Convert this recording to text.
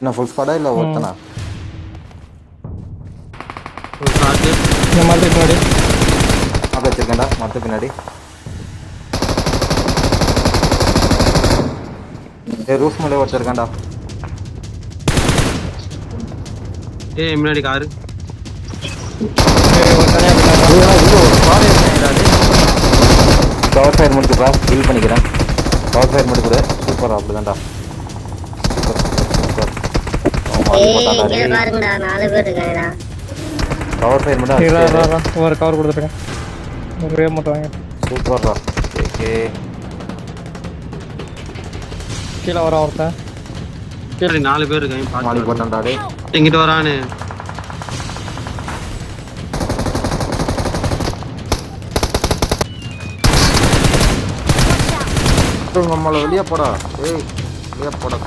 என்ன ஃபுல் ஸ்குவாடா இல்லை ஒருத்தனா? இந்த மாதிரி பின்னாடி. அப்போ வச்சிருக்கேன்டா மரத்து பின்னாடி. ஏ ரூஃப் மேலே ஒருத்தர் இருக்கான்டா ஏய் முன்னாடி காரு. கவர் ஃபயர் முடிச்சுப்பா ஹீல் பண்ணிக்கிறேன். கவர் ஃபயர் முடிச்சு கொடு சூப்பர் அப்படிதான்டா சூப்பர் சூப்பர் ஏய் இங்க பாருங்கடா நாலு பேர் இருக்காங்கடா கவர் ஃபயர் மட்டும் ஒரு கவர் ஒரு வேவ் மட்டும் வாங்க சூப்பர்டா ஓகே கீழே வர ஒருத்தன். பின்னாடி நாலு பேர் இருக்காங்க மாடி பார்த்து போட்டான்டா டே எங்கிட்ட வரானு. நம்மள வெளியே போடா. ஏய் வெளியே போடா.